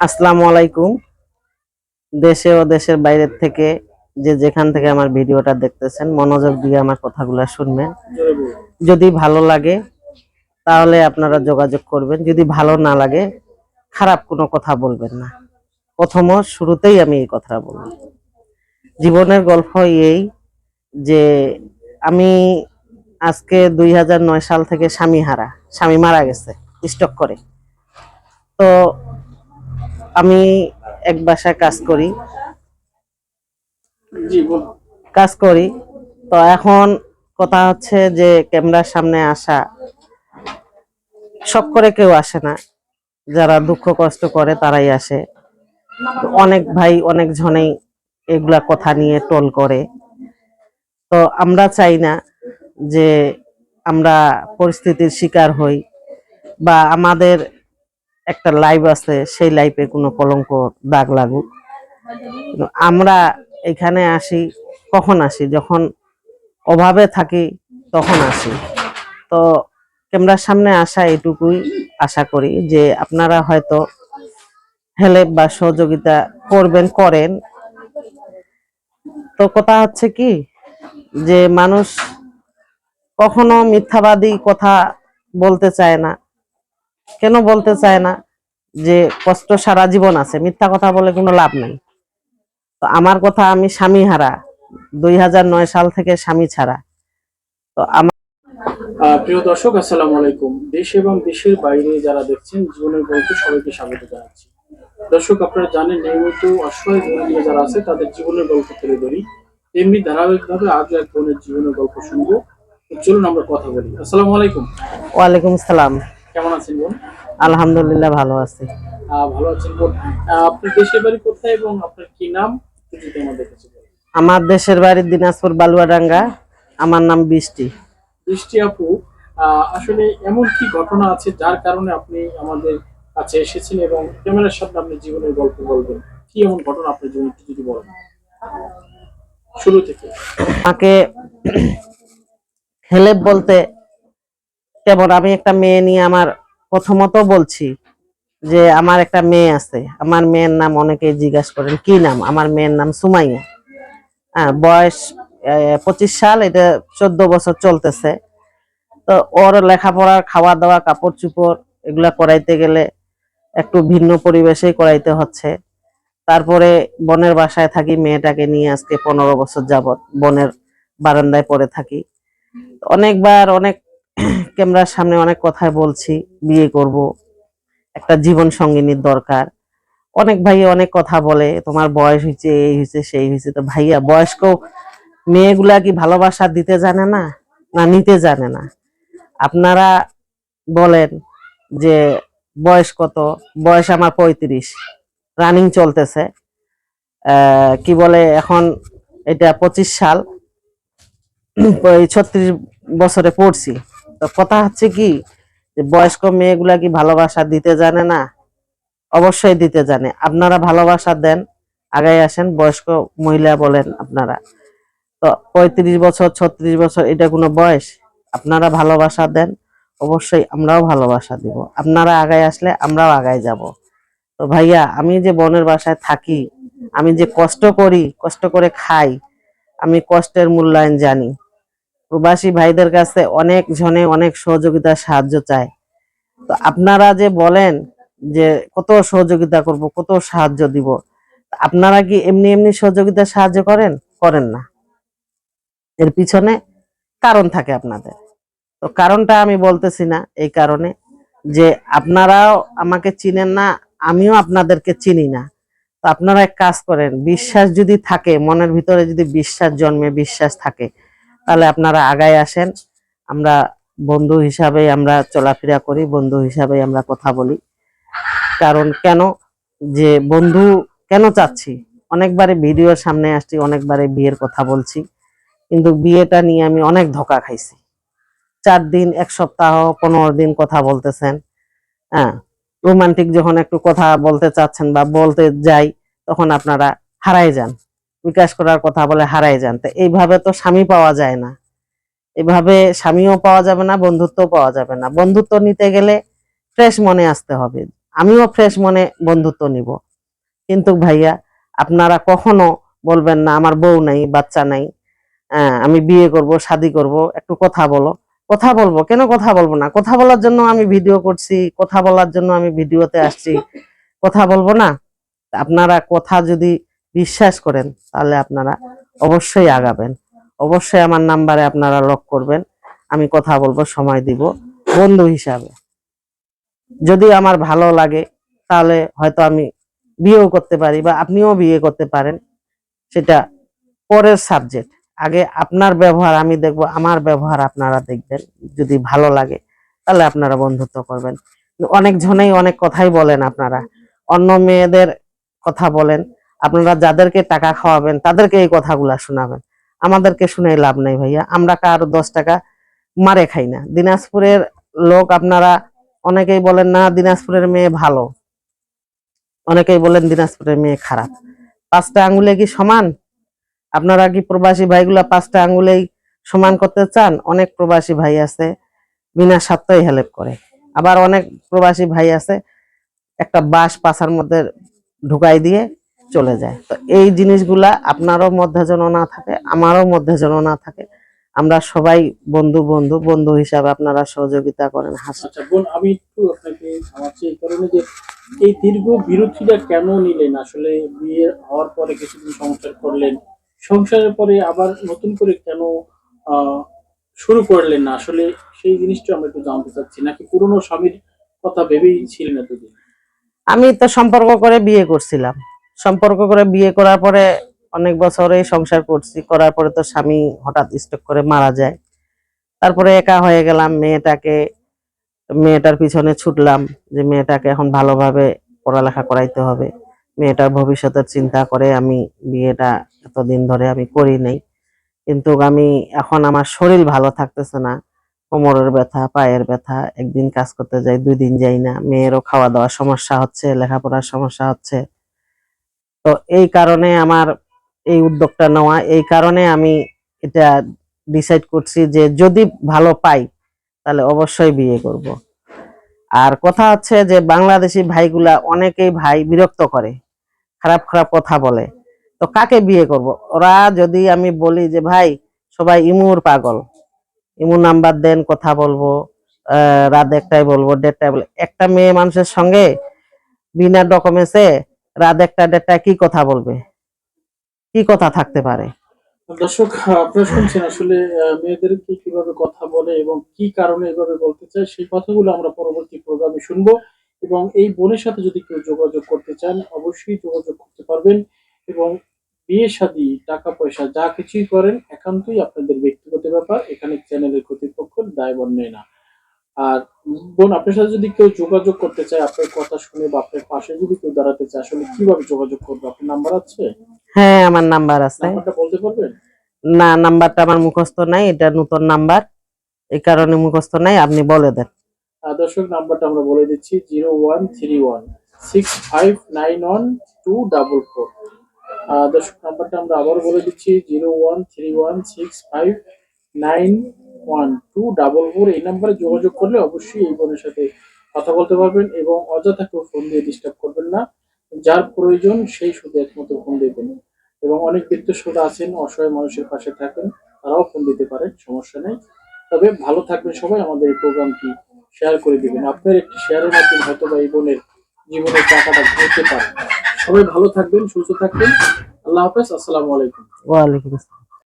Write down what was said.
আসসালামু আলাইকুম। দেশে ও দেশের বাইরের থেকে যে যেখান থেকে আমার ভিডিওটা দেখতেছেন, মনোযোগ দিয়ে আমার কথাগুলো শুনবেন। যদি ভালো লাগে, তাহলে আপনারা যোগাযোগ করবেন। যদি ভালো না লাগে, খারাপ কোনো কথা বলবেন না। প্রথম শুরুতেই আমি এই কথাটা বলব। জীবনের গল্প এই যে আমি আজকে দুই হাজার নয় সাল থেকে স্বামী হারা, স্বামী মারা গেছে, স্টক করে। তো আমি এক বাসায় কাজ করি। কাজ করি। তো এখন কথা হচ্ছে যে ক্যামেরার সামনে আসা শখ করে কেউ আসে না। যারা দুঃখ কষ্ট করে তারাই আসে। অনেক ভাই অনেক জনেই এগুলা কথা নিয়ে টোল করে। তো আমরা চাই না যে আমরা পরিস্থিতির শিকার হই বা আমাদের একটা লাইভ আছে, সেই লাইফে কোনো কলঙ্ক দাগ লাগুক। আমরা এখানে আসি, কখন আসি? যখন অভাবে থাকি, তখন আসি। তো ক্যামেরার সামনে আসা এটুকুই আশা করি যে আপনারা হয়তো হেল্প বা সহযোগিতা করবেন, করেন। তো কথা হচ্ছে কি যে মানুষ কখনো মিথ্যাবাদী কথা বলতে চায় না। কেন বলতে চায় না? যে কষ্ট সারা জীবন আছে মিথ্যা কথা বলে কোনো লাভ নাই। তো আমার কথা আমি স্বামী হারা দুই হাজার নয় সাল থেকে স্বামী ছাড়া। তো আমার প্রিয় দর্শক আসসালামু আলাইকুম। দেশ এবং দেশের বাইরে যারা দেখছেন জীবনের গল্পে সবাইকে স্বাগত জানাচ্ছি। দর্শক আপনারা জানেন নিয়মিত অসহায় জীবনে যারা আছে তাদের জীবনের গল্প তুলে ধরি। তেমনি ধারাবাহিকভাবে আজও এক বোনের জীবনের গল্প শুনব। চলুন আমরা কথা বলি। আসসালামু আলাইকুম। ওয়ালাইকুম আসসালাম। কেমন আছেন বোন? আলহামদুলিল্লাহ ভালো আছি। ভালো আছেন বোন আহ, আপনার দেশের বাড়ি কোথায় এবং আপনার কি নাম। আমার দেশের বাড়ি দিনাজপুর বালুয়াডাঙ্গা। আমার নাম বৃষ্টি। বৃষ্টি আপু আসলে এমন কি ঘটনা আছে যার কারণে আপনি আমাদের কাছে এসেছেন এবং ক্যামেরার সামনে আপনি জীবনের গল্প বলবেন? কি এমন ঘটনা আপনার জীবনে একটু যদি বলেন? শুরু থেকে। আমাকে হেল্প বলতে কেমন আমি একটা মেয়ে নিয়ে আমার প্রথমত বলছি যে আমার একটা মেয়ে আছে। আমার মেয়ের নাম অনেকেই জিজ্ঞাসা করেন, কি নাম? আমার মেয়ের নাম সুমাইয়া। হ্যাঁ বয়স পঁচিশ সাল, এটা চোদ্দ বছর চলতেছে। তো ওর লেখাপড়া খাওয়া দাওয়া কাপড় চুপড় এগুলা করাইতে গেলে একটু ভিন্ন পরিবেশেই করাইতে হচ্ছে। তারপরে বনের বাসায় থাকি, মেয়েটাকে নিয়ে আজকে পনেরো বছর যাবত বনের বারান্দায় পড়ে থাকি। অনেকবার অনেক ক্যামেরার সামনে অনেক কথাই বলছি, বিয়ে করব, একটা জীবন সঙ্গিনীর দরকার। অনেক ভাই অনেক কথা বলে, তোমার বয়স হয়েছে, এই হয়েছে, সেই হয়েছে। তো ভাইয়া, বয়স্ক মেয়েগুলা কি ভালোবাসা দিতে জানে না? না, নিতে জানে না। আপনারা বলেন যে বয়স কত? বয়স আমার পঁয়ত্রিশ। রানিং চলতেছে। কি বলে এখন? এটা পঁচিশ সাল। ছত্রিশ বছরে পড়ছি। তো কথা হচ্ছে কি, যে বয়স্ক মেয়েগুলা কি ভালোবাসা দিতে জানে না? অবশ্যই দিতে জানে। আপনারা ভালোবাসা দেন আগাই আসেন, বয়স্ক মহিলা বলেন আপনারা। তো পঁয়ত্রিশ বছর, ছত্রিশ বছর, এটা কোনো বয়স? আপনারা ভালোবাসা দেন, অবশ্যই আমরাও ভালোবাসা দিব। আপনারা আগায় আসলে আমরাও আগায় যাব। তো ভাইয়া, আমি যে বনের বাসায় থাকি, আমি যে কষ্ট করি, কষ্ট করে খাই, আমি কষ্টের মূল্যায়ন জানি। প্রবাসী ভাইদের কাছে অনেক জনে অনেক সহযোগিতা সাহায্য চায়। তো আপনারা যে বলেন যে কত সহযোগিতা করব, কত সাহায্য দিব, আপনারা কি এমনি এমনি সহযোগিতা সাহায্য করেন? করেন না। এর পিছনে কারণ থাকে আপনাদের। তো কারণটা আমি বলতেছি না এই কারণে যে আপনারাও আমাকে চিনেন না, আমিও আপনাদেরকে চিনি না। তো আপনারা এক কাজ করেন, বিশ্বাস যদি থাকে, মনের ভিতরে যদি বিশ্বাস জন্মে, বিশ্বাস থাকে তাহলে আপনারা আগায় আসেন। আমরা বন্ধু হিসাবে আমরা চলাফেরা করি, বন্ধু হিসাবে আমরা কথা বলি। কারণ কেন যে বন্ধু কেন চাচ্ছি? অনেকবারে ভিডিওর সামনে আসছি অনেকবারে বিয়ের কথা বলছি। কিন্তু বিয়েটা নিয়ে আমি অনেক ধোকা খাইছি। চার দিন, এক সপ্তাহ, পনেরো দিন কথা বলতেছেন। হ্যাঁ রোমান্টিক যখন একটু কথা বলতে চাচ্ছেন বা বলতে যাই, তখন আপনারা হারাই যান। বিকাশ করার কথা বলে হারাই যান। তো এইভাবে তো স্বামী পাওয়া যায় না। এভাবে স্বামীও পাওয়া যাবে না বন্ধুত্ব পাওয়া যাবে না। বন্ধুত্ব নিতে গেলে ফ্রেশ মনে আসতে হবে। আমিও ফ্রেশ মনে বন্ধুত্ব নিব। কিন্তু ভাইয়া, আপনারা কখনো বলবেন না, আমার বউ নাই, বাচ্চা নাই আমি বিয়ে করব, শাদি করব, একটু কথা বলো। কথা বলব। কেন কথা বলব না? কথা বলার জন্য আমি ভিডিও করছি, কথা বলার জন্য আমি ভিডিওতে আসছি। কথা বলব না? আপনারা কথা যদি বিশ্বাস করেন, তাহলে আপনারা অবশ্যই আগাবেন। অবশ্যই আমার নাম্বারে আপনারা লক করবেন। আমি কথা বলব, সময় দিব বন্ধু হিসাবে। যদি আমার ভালো লাগে, তাহলে হয়তো আমি বিয়েও করতে পারি বা আপনিও বিয়ে করতে পারেন। সেটা পরের সাবজেক্ট আগে আপনার ব্যবহার, আমি দেখব আমার ব্যবহার আপনারা দেখবেন। যদি ভালো লাগে, তাহলে আপনারা বন্ধুত্ব করবেন। অনেক জনেই অনেক কথাই বলেন আপনারা। অন্য মেয়েদের কথা বলেন আপনারা যাদেরকে টাকা খাওয়াবেন, তাদেরকে এই কথাগুলা শোনাবেন। আমাদেরকে শুনে লাভ নেই ভাইয়া। আমরা কারও দশ টাকা মারে খাই না। দিনাজপুরের লোক আপনারা অনেকেই বলেন, না, দিনাজপুরের মেয়ে ভালো। অনেকেই বলেন, দিনাজপুরের মেয়ে খারাপ। পাঁচটা আঙ্গুলে কি সমান? আপনারা কি প্রবাসী ভাইগুলা পাঁচটা আঙ্গুলেই সমান করতে চান? অনেক প্রবাসী ভাই আছে, বিনা স্বার্থই হেল্প করে। আবার অনেক প্রবাসী ভাই আছে, একটা বাঁশ পাছার মধ্যে ঢুকাই দিয়ে চলে যায়। তো এই জিনিসগুলা আপনারও মধ্যে যেন না থাকে আমারও মধ্যে যেন না থাকে। আমরা সবাই বন্ধু বন্ধু বন্ধু হিসাবে আপনারা সহযোগিতা করেন হাসি আচ্ছা বোন আমি একটু আপনাকে থামাচ্ছি এই কারণে যে এই দীর্ঘ বিরতিটা কেন নিলেন? আসলে বিয়ে হওয়ার পরে কিছুদিন সংসার করলেন সংসারের পরে আবার নতুন করে কেন আহ, শুরু করলেন না? আসলে সেই জিনিসটা আমরা একটু জানতে চাচ্ছি। নাকি পুরনো স্বামীর কথা ভেবেই ছিলেন এতদিন? আমি তো সম্পর্ক করে বিয়ে করছিলাম। সম্পর্ক করে বিয়ে করার পরে অনেক বছরে সংসার করছি, করার পরে তো স্বামী হঠাৎ স্ট্রোক করে মারা যায়। তারপরে একা হয়ে গেলাম, মেয়েটাকে, মেয়েটার পিছনে ছুটলাম যে মেয়েটাকে এখন ভালোভাবে পড়ালেখা করাইতে হবে। মেয়েটার ভবিষ্যতের চিন্তা করে আমি বিয়েটা এতদিন ধরে আমি করি নাই। কিন্তু আমি এখন আমার শরীর ভালো থাকতেছে না, কোমরের ব্যথা, পায়ের ব্যথা, একদিন কাজ করতে যাই, দুই দিন যাই না। মেয়েরও খাওয়া দাওয়ার সমস্যা হচ্ছে, লেখাপড়ার সমস্যা হচ্ছে। তো এই কারণে আমার এই উদ্যোগটা নেওয়া, এই কারণে আমি এটা ডিসাইড করছি যে যদি ভালো পাই, তাহলে অবশ্যই বিয়ে করব। আর কথা হচ্ছে যে বাংলাদেশি ভাইগুলা অনেকেই ভাই বিরক্ত করে, খারাপ খারাপ কথা বলে। তো কাকে বিয়ে করব? ওরা যদি আমি বলি যে, ভাই, সবাই ইমুর পাগল। ইমুর নাম্বার দেন, কথা বলব রাত একটাই বলব, দেড়টায় বলব। একটা মেয়ে মানুষের সঙ্গে বিনা ডকুমেন্টসে রাত একটা দেড়টায় কি কথা বলবে? কি কথা থাকতে পারে? দর্শক, আপনারা শুনছেন আসলে মেয়েদেরকে কীভাবে কথা বলে এবং কি কারণে এভাবে বলতে চায়, সেই কথাগুলো আমরা পরবর্তী প্রোগ্রামে শুনব। এবং এই বোনের সাথে যদি কেউ যোগাযোগ করতে চান, অবশ্যই যোগাযোগ করতে পারবেন এবং বিয়ে শাদী টাকা পয়সা যা কিছুই করেন, একান্তই আপনাদের ব্যক্তিগত ব্যাপার। এখানে চ্যানেলের কর্তৃপক্ষ দায়বর নেয়। না আর বোন আপনার সাথে যদি কেউ যোগাযোগ করতে চায় আপনার কথা শুনে বা আপনার পাশে যদি কেউ দাঁড়াতে চায় আসলে কীভাবে যোগাযোগ করবে? আপনার নাম্বার আছে? হ্যাঁ আমার নাম্বার আছে। নাম্বারটা বলতে পারবেন? না নাম্বারটা আমার মুখস্থ নাই এটা নতুন নাম্বার। এই কারণে মুখস্থ নাই আপনি বলে দেন। দর্শক নাম্বারটা আমরা বলে দিচ্ছি zero one three one six five nine one two double four. দর্শক নাম্বারটা আমরা আবার বলে দিচ্ছি zero one three one six five nine one two double four এই নাম্বারে যোগাযোগ করলে অবশ্যই এই বোনের সাথে কথা বলতে পারবেন এবং অযথা কেউ ফোন দিয়ে ডিস্টার্ব করবেন না। যার প্রয়োজন সেই শুধু একমাত্র ফোন দেবেন। এবং অনেক বৃত্তশোধা আছেন, অসহায় মানুষের পাশে থাকেন, তারাও ফোন দিতে পারেন, সমস্যা নেই। তবে ভালো থাকবেন সবাই, আমাদের এই প্রোগ্রামটি শেয়ার করে দিবেন। আপনার একটি শেয়ারের মাধ্যমে হয়তো বা এই বোনের জীবনের টাকাটা ঘুরতে পারে। সবাই ভালো থাকবেন, সুস্থ থাকবেন। আল্লাহ হাফেজ, আসসালামু আলাইকুম। ওয়ালাইকুম আসসালাম।